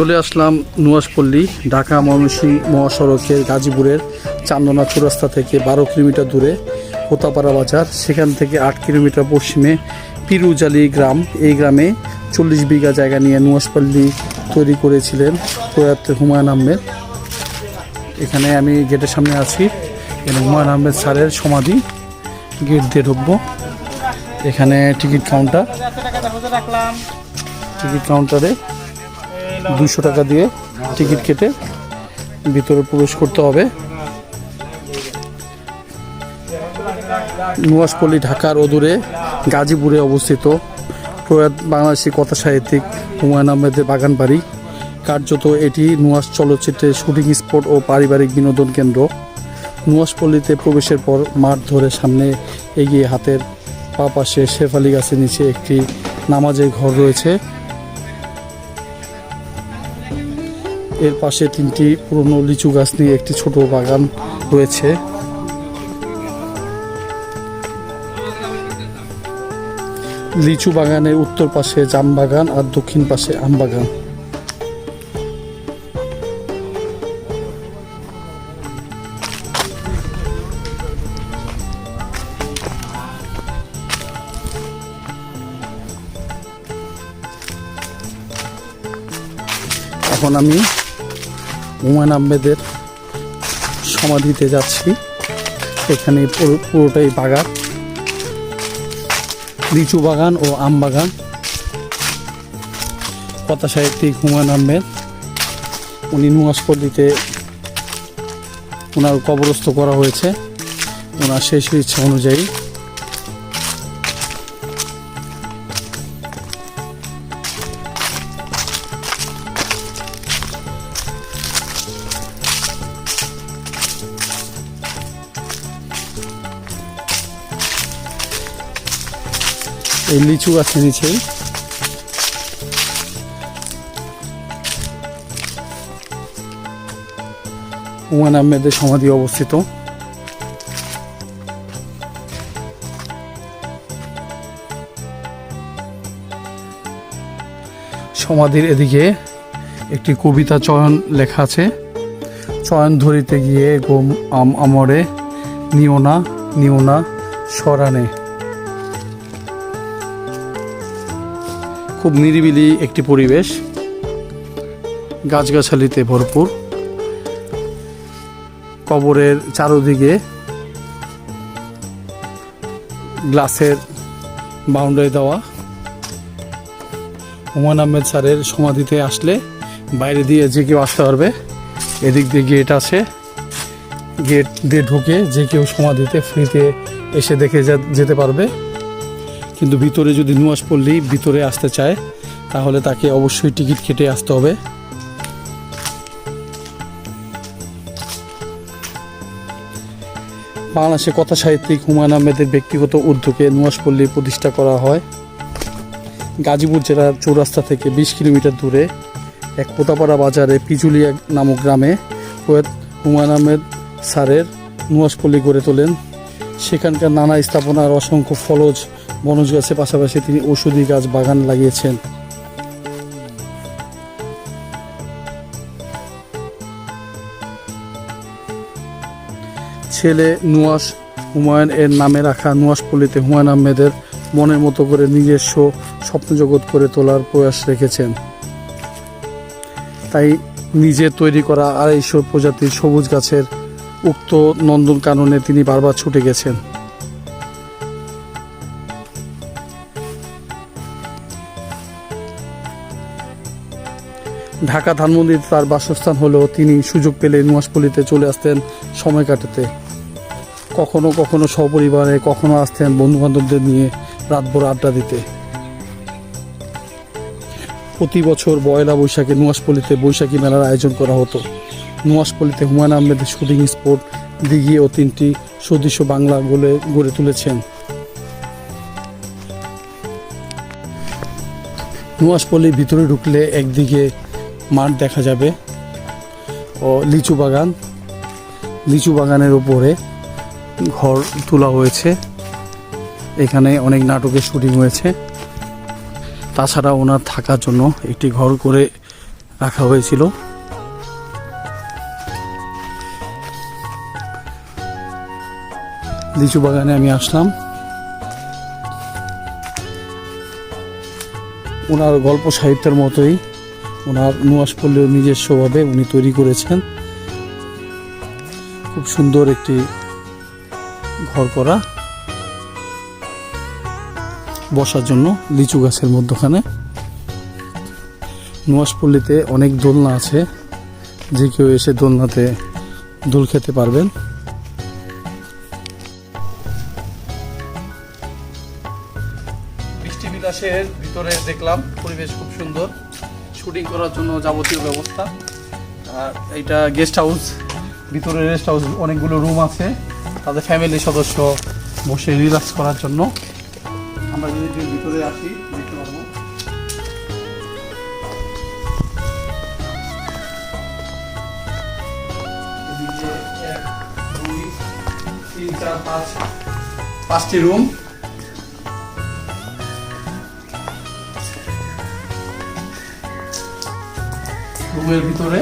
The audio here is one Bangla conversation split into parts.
চলে আসলাম নুয়াশপল্লী, ঢাকা ময়মনসিংহ মহাসড়কের গাজীপুরের চান্দনা চৌরাস্তা থেকে বারো কিলোমিটার দূরে কোতাপাড়া বাজার। সেখান থেকে আট কিলোমিটার পশ্চিমে পিরুজালি গ্রাম। এই গ্রামে চল্লিশ বিঘা জায়গা নিয়ে নুয়াশপল্লী তৈরি করেছিলেন প্রয়াত হুমায়ুন আহমেদ। এখানে আমি গেটের সামনে আছি। এখানে হুমায়ুন আহমেদ স্যারের সমাধি। গেট দিয়ে ঢুকবো। এখানে টিকিট কাউন্টার। টিকিট কাউন্টারে দুশো টাকা দিয়ে টিকিট কেটে ভিতরে প্রবেশ করতে হবে। নুয়াশপল্লী ঢাকার অদূরে গাজীপুরে অবস্থিত প্রয়াত বাংলাদেশি কথা সাহিত্যিক হুমায়ুন আহমেদের বাগান বাড়ি কার্যত এটি নুয়াশ চলচ্চিত্রের শুটিং স্পট ও পারিবারিক বিনোদন কেন্দ্র। নুয়াশপল্লীতে প্রবেশের পর মাঠ ধরে সামনে এগিয়ে হাতের পা পাশে শেফালি গাছের নিচে একটি নামাজের ঘর রয়েছে। এর পাশে তিনটি পুরনো লিচু গাছ নিয়ে একটি ছোট বাগান রয়েছে। লিচু বাগানের উত্তর পাশে জাম বাগান আর দক্ষিণ পাশে আম বাগান। এখন আমি হুমায়ুন আহমেদের সমাধিতে যাচ্ছি। এখানে পুরোটাই বাগান। লিচু বাগান ও আম বাগান। কথা সাহিত্যিক হুমায়ুন আহমেদ, উনি নুয়াশপল্লিতে ওনার কবরস্থ করা হয়েছে। ওনার শেষ ইচ্ছা অনুযায়ী এই লিচু গাছের নিচেই হুমায়ুন আহমেদের সমাধি অবস্থিত। সমাধির এদিকে একটি কবিতা চয়ন লেখা আছে। চয়ন ধরিতে গিয়ে গোম আম আমরে নিওনা নিওনা সরানে খুব নিরিবিলি একটি পরিবেশ। গাছগাছালিতে ভরপুর। কবরের চারোদিকে গ্লাসের বাউন্ডারি দেওয়া। হুমায়ুন আহমেদ স্যারের সমাধিতে আসলে বাইরে দিয়ে যে কেউ আসতে পারবে, এদিক দিয়ে গেট আছে। গেট দিয়ে ঢুকে যে কেউ সমাধিতে ফ্রিতে এসে দেখে যেতে পারবে। কিন্তু ভিতরে যদি নুয়াশ পল্লী ভিতরে আসতে চায়, তাহলে তাকে অবশ্যই টিকিট কেটে আসতে হবে। বাংলাদেশে কথা সাহিত্যিক হুমায়ুন আহমেদের ব্যক্তিগত উদ্যোগে নুয়াশপল্লী প্রতিষ্ঠা করা হয়। গাজীপুর জেলার চৌরাস্তা থেকে বিশ কিলোমিটার দূরে এক পোতাপাড়া বাজারে পিজুলিয়া নামক গ্রামে প্রয়াত হুমায়ুন আহমেদ স্যারের নুয়াশপল্লী গড়ে তোলেন। সেখানকার নানা স্থাপনার অসংখ্য ফলজ বনজ গাছের পাশাপাশি তিনি ঔষধি গাছ বাগান লাগিয়েছেন। ছেলে নুয়াশ হুমায়ুন এর নামে রাখা নুয়াশপল্লীতে হুমায়ুন আহমেদের মনের মতো করে নিজস্ব স্বপ্নজগৎ করে তোলার প্রয়াস রেখেছেন। তাই নিজে তৈরি করা আড়াইশো প্রজাতির সবুজ গাছের উক্ত নন্দন কাননে তিনি বারবার ছুটে গেছেন। ঢাকা ধানমন্দির তার বাসস্থান হলেও তিনি সুযোগ পেলে নুয়াশপল্লিতে চলে আসতেন সময় কাটাতে। কখনো কখনো সপরিবারে কখনো আসতেন বন্ধু বান্ধবদের নিয়ে রাতভর আড্ডা দিতে। প্রতি বছর পয়লা বৈশাখে নুয়াশপল্লিতে বৈশাখী মেলার আয়োজন করা হতো। নুয়াশপল্লিতে হুমায়ুন আহমেদের শুটিং স্পট, দিঘি ও তিনটি সদৃশ্য বাংলা গোলে গড়ে তুলেছেন। নুয়াশপল্লির ভিতরে ঢুকলে একদিকে মাঠ দেখা যাবে। ও লিচু বাগান। লিচু বাগানের উপরে ঘর তোলা হয়েছে। এখানে অনেক নাটকের শুটিং হয়েছে। তাছাড়া ওনার থাকার জন্য একটি ঘর করে রাখা হয়েছিল। লিচু বাগানে আমি আসলাম। ওনার গল্প সাহিত্যের মতোই। ওনার নুয়াশপল্লীর নিজস্বভাবে উনি তৈরি করেছেন। খুব সুন্দর একটি ঘর করা। বসার জন্য লিচু গাছের মধ্যখানে। নুয়াশপল্লীতে অনেক দোলনা আছে। যে কেউ এসে দোলনাতে দোল খেতে পারবেন। বৃষ্টি বিলাসের ভিতরে দেখলাম, পরিবেশ খুব সুন্দর। শুটিং করার জন্য যাবতীয় ব্যবস্থা। আর এইটা গেস্ট হাউস ভিতরে রেস্ট হাউস অনেকগুলো রুম আছে। তাদের ফ্যামিলি সদস্য বসে রিল্যাক্স করার জন্য। আমরা যদি ভিতরে আসি দেখতে পারব। তিন, চার, পাঁচ, পাঁচটি রুম রুমের ভিতরে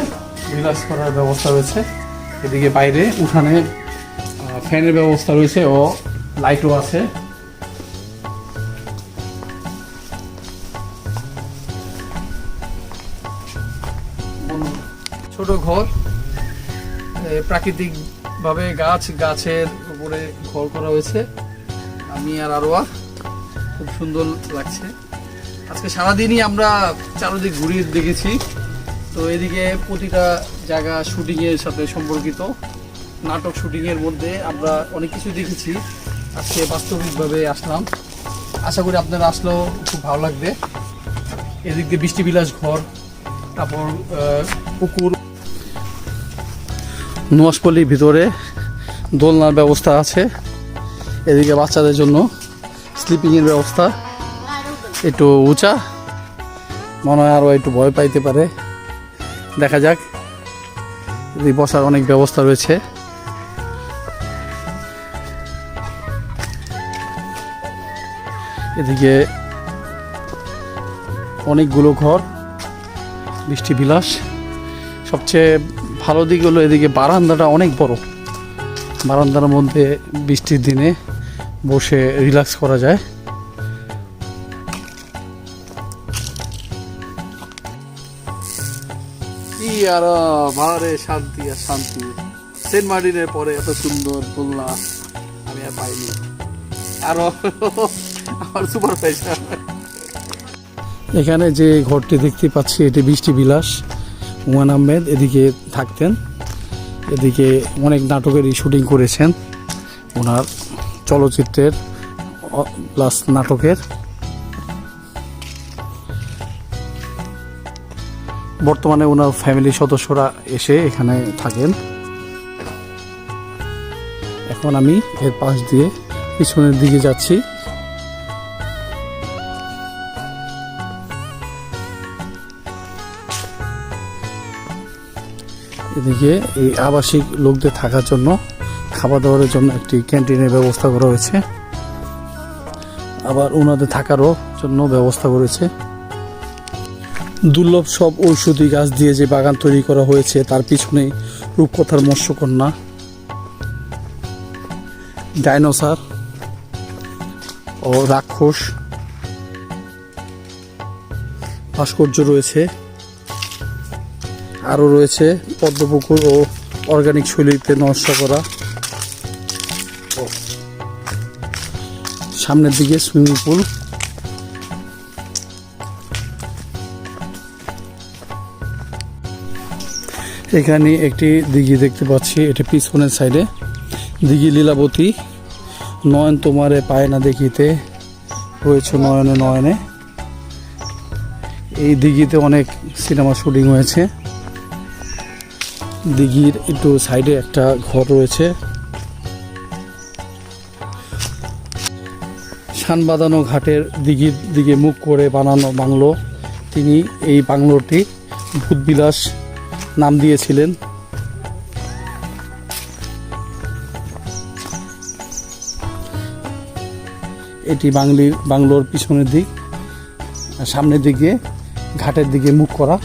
রিল্যাক্স করার ব্যবস্থা রয়েছে। এদিকে বাইরে উঠানে ফ্যানের ব্যবস্থা রয়েছে ও লাইটও আছে। ছোট ঘর প্রাকৃতিকভাবে গাছ, গাছের উপরে ঘর করা হয়েছে। আমি আর আরোয়া, খুব সুন্দর লাগছে। আজকে সারাদিনই আমরা চারদিক ঘুরিয়ে দেখেছি। তো এদিকে প্রতিটা জায়গা শুটিংয়ের সাথে সম্পর্কিত, নাটক শুটিংয়ের মধ্যে আমরা অনেক কিছু দেখেছি। আজকে বাস্তবিকভাবে আসলাম। আশা করি আপনারা আসলেও খুব ভালো লাগবে। এদিক দিয়ে বৃষ্টি বিলাস ঘর, তারপর পুকুর। নোয়াশপল্লির ভিতরে দোলনার ব্যবস্থা আছে। এদিকে বাচ্চাদের জন্য স্লিপিংয়ের ব্যবস্থা। একটু উঁচা। মনে হয় আরও একটু ভয় পাইতে পারে। দেখা যাক। বসার অনেক ব্যবস্থা রয়েছে। এদিকে অনেকগুলো ঘর বৃষ্টি বিলাস। সবচেয়ে ভালো দিক হলো এদিকে বারান্দাটা অনেক বড়। বারান্দার মধ্যে বৃষ্টির দিনে বসে রিল্যাক্স করা যায়। আর ভাড়ে শান্তি আর শান্তি। সেন্ট মার্টিনের পরে এত সুন্দর দোলনা আমি আর পাইনি। আরও, আমার সুপার প্রেশার এখানে যে ঘরটি দেখতে পাচ্ছি, এটি বৃষ্টি বিলাস। হুমায়ুন আহমেদ এদিকে থাকতেন। এদিকে অনেক নাটকেরই শুটিং করেছেন। ওনার চলচ্চিত্রের প্লাস নাটকের। বর্তমানে ওনার ফ্যামিলির সদস্যরা এসে এখানে থাকেন। এখন আমি এর পাশ দিয়ে পিছনের দিকে যাচ্ছি। এদিকে এই আবাসিক লোকদের থাকার জন্য খাবার দাবারের জন্য একটি ক্যান্টিনের ব্যবস্থা করা হয়েছে। আবার ওনাদের থাকারও জন্য ব্যবস্থা করেছে। দুর্লভ সব ঔষধি গাছ দিয়ে যে বাগান তৈরি করা হয়েছে, তার পিছনে রূপকথার মৎস্যকন্যা। ডাইনোসার ও রাক্ষস ভাস্কর্য রয়েছে। আরও রয়েছে পদ্মপুকুর ও অর্গানিক শৈলীতে নষ্ট করা। সামনের দিকে সুইমিং পুল। এখানে একটি দিঘি দেখতে পাচ্ছি, এটা পিছনের সাইডে। দিঘি লীলাবতী, নয়ন তোমারে পায় না দেখিতে, হয়েছে নয়নে নয়নে। এই দিঘিতে অনেক সিনেমা শুটিং হয়েছে। দিঘির একটু সাইডে একটা ঘর রয়েছে। শান বাঁধানো ঘাটের দিঘির দিকে মুখ করে বানানো বাংলো। তিনি এই বাংলোটি ভূতবিলাস নাম দিয়েছিলেন। এটি বাংলি, বাংলোর পিছনের দিক, সামনের দিকে, ঘাটের দিকে মুখ করা।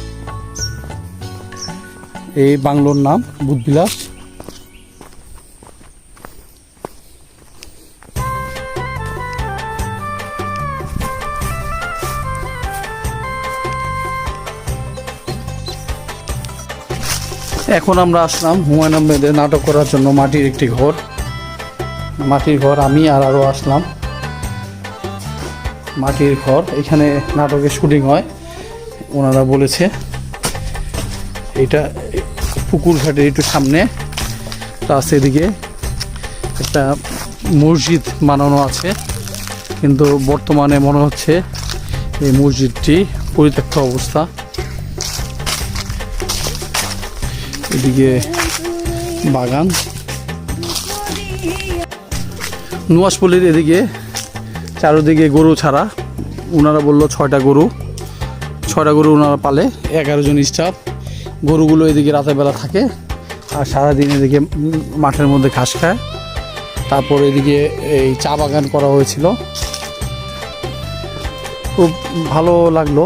এই বাংলোর নাম বুধবিলাস। এখন আমরা আসলাম হুমায়ুন আহমেদের নাটক করার জন্য মাটির একটি ঘর। মাটির ঘর আমি আর আরও আসলাম। মাটির ঘর, এখানে নাটকের শুটিং হয়। ওনারা বলেছে, এটা পুকুর ঘাটের একটু সামনে, প্লাস এদিকে একটা মসজিদ বানানো আছে। কিন্তু বর্তমানে মনে হচ্ছে এই মসজিদটি পরিত্যক্ত অবস্থা। এদিকে বাগান। নুয়াশপল্লির এদিকে চারোদিকে গরু ছাড়া। ওনারা বলল ছয়টা গরু। ছয়টা গরু ওনারা পালে, এগারো জন স্টাফ। গরুগুলো এদিকে বেলা থাকে আর সারাদিন এদিকে মাঠের মধ্যে ঘাস খায়। তারপর এদিকে এই চা বাগান করা হয়েছিল। খুব ভালো লাগল।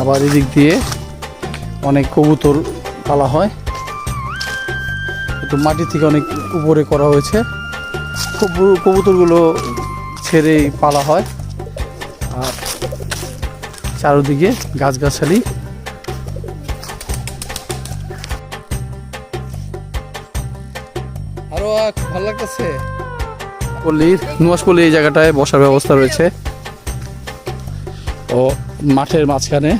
আবার এদিক দিয়ে অনেক কবুতর পালা হয়। একটু মাটি থেকে অনেক উপরে করা হয়েছে। কবু- কবুতরগুলো ছেড়েই পালা হয়। আর চারদিকে গাছগাছালি। আরও ভালো লাগতেছে? পল্লীর নুয়াশপল্লী এই জায়গাটায় বসার ব্যবস্থা রয়েছে। ও মাঠের মাঝখানে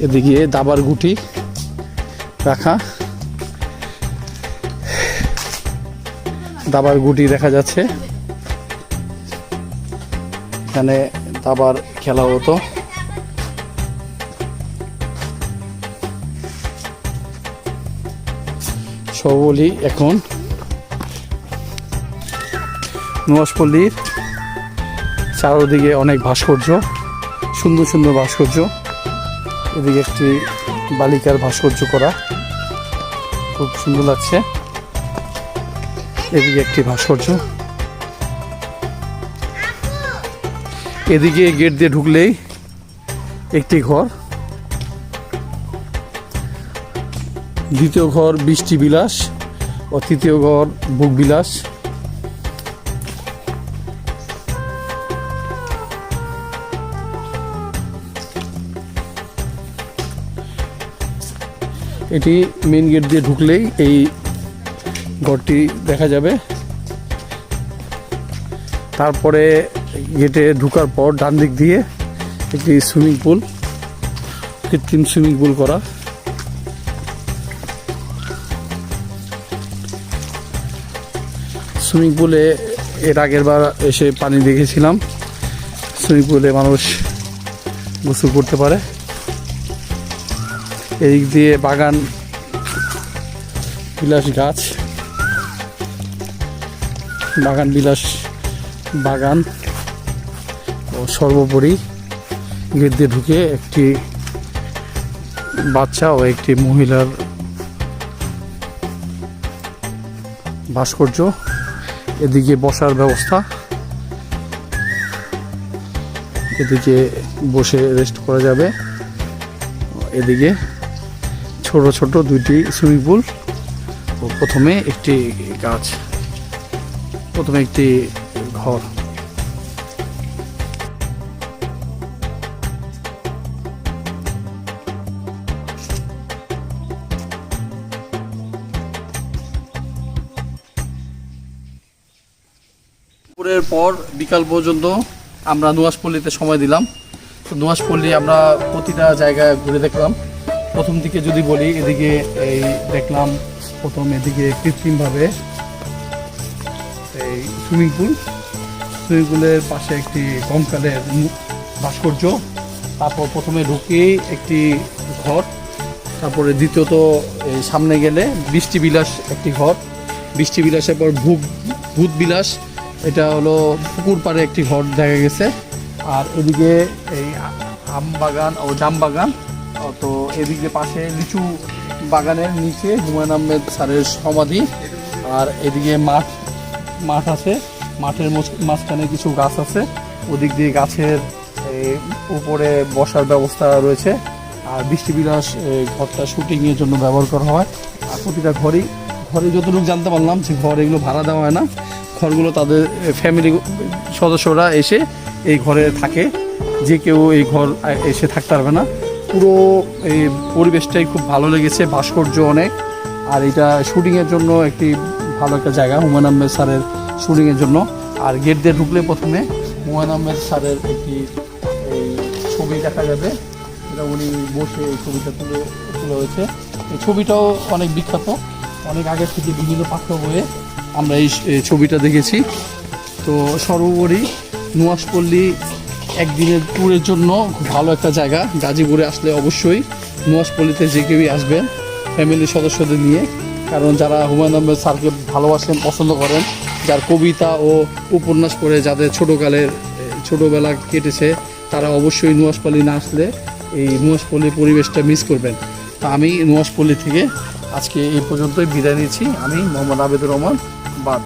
এদিকে দাবার গুটি। রাখা। দাবার গুটি দেখা যাচ্ছে। এখানে দাবার খেলা হতো। সবলি এখন। নুয়াশপল্লীর চারোদিকে অনেক ভাস্কর্য। সুন্দর সুন্দর ভাস্কর্য। এদিকে একটি বালিকার ভাস্কর্য করা। খুব সুন্দর লাগছে। এদিকে একটি ভাস্কর্য। এদিকে গেট দিয়ে ঢুকলেই একটি ঘর। দ্বিতীয় ঘর বৃষ্টি বিলাস ও তৃতীয় ঘর বুক বিলাস এটি মেন গেট দিয়ে ঢুকলেই এই ঘরটি দেখা যাবে। তারপরে গেটে ঢুকার পর ডান দিক দিয়ে একটি সুইমিং পুল কৃত্রিম সুইমিং পুল করা। সুইমিং পুলে এর আগের বার এসে পানি দেখেছিলাম। সুইমিং পুলে মানুষ গোসল করতে পারে। এদিক দিয়ে বাগান, বিলাস গাছ, বাগান, বিলাস বাগান ও সর্বোপরি গেট দিয়ে ঢুকে একটি বাচ্চা ও একটি মহিলার ভাস্কর্য এদিকে বসার ব্যবস্থা। এদিকে বসে রেস্ট করা যাবে। এদিকে ছোট ছোট দুইটি সুইমিং পুল ও প্রথমে একটি গাছ, প্রথমে একটি ঘর। দুপুরের পর বিকাল পর্যন্ত আমরা নুয়াশপল্লিতে সময় দিলাম। তো নুয়াশপল্লি আমরা প্রতিটা জায়গায় ঘুরে দেখলাম। প্রথম দিকে যদি বলি, এদিকে এই দেখলাম প্রথম এদিকে কৃত্রিমভাবে এই সুইমিং পুল। সুইমিং পুলের পাশে একটি কঙ্কালের ভাস্কর্য। তারপর প্রথমে ঢুকেই একটি ঘর। তারপরে দ্বিতীয়ত এই সামনে গেলে বৃষ্টি বিলাস একটি ঘর। বৃষ্টি বিলাসের পর ভূত ভূত বিলাস এটা হলো পুকুর পাড়ে একটি ঘর দেখা গেছে। আর এদিকে এই আম বাগান ও জাম বাগান। তো এদিকে পাশে লিচু বাগানের নিচে হুমায়ুন আহমেদ স্যারের সমাধি, আর এদিকে মাঠ মাঠ আছে। মাঠের মাঝখানে কিছু গাছ আছে। ওদিক দিয়ে গাছের উপরে বসার ব্যবস্থা রয়েছে। আর বৃষ্টিবিলাস ঘরটা শুটিংয়ের জন্য ব্যবহার করা হয়। আর প্রতিটা ঘরেই, ঘরে যতটুকু জানতে পারলাম যে ঘর এগুলো ভাড়া দেওয়া হয় না। ঘরগুলো তাদের ফ্যামিলি সদস্যরা এসে এই ঘরে থাকে। যে কেউ এই ঘর এসে থাকতে পারবে না। পুরো এই পরিবেশটাই খুব ভালো লেগেছে ভাস্কর্য অনেক। আর এটা শুটিংয়ের জন্য একটি ভালো একটা জায়গা হুমায়ুন আহমেদ স্যারের শুটিংয়ের জন্য। আর গেট দিয়ে ঢুকলে প্রথমে হুমায়ুন আহমেদ স্যারের একটি ছবি দেখা যাবে। এটা উনি বসে এই ছবিটা তুলে তুলে হয়েছে। এই ছবিটাও অনেক বিখ্যাত। অনেক আগে থেকে বিভিন্ন পাঠ্য বইয়ে আমরা এই এই ছবিটা দেখেছি। তো সর্বোপরি নুয়াশপল্লী একদিনের ট্যুরের জন্য খুব ভালো একটা জায়গা। গাজীপুরে আসলে অবশ্যই নুয়াশপল্লীতে যে কেউই আসবেন ফ্যামিলির সদস্যদের নিয়ে। কারণ যারা হুমায়ুন আহমেদ স্যারকে ভালোবাসেন, পছন্দ করেন, যার কবিতা ও উপন্যাস পড়ে যাদের ছোটোকালের, ছোটোবেলা কেটেছে, তারা অবশ্যই নুয়াশপল্লী না আসলে এই নুয়াশপল্লীর পরিবেশটা মিস করবেন। তা আমি নুয়াশপল্লী থেকে আজকে এই পর্যন্তই বিদায় নিচ্ছি। আমি মোহাম্মদ আবেদুর রহমান।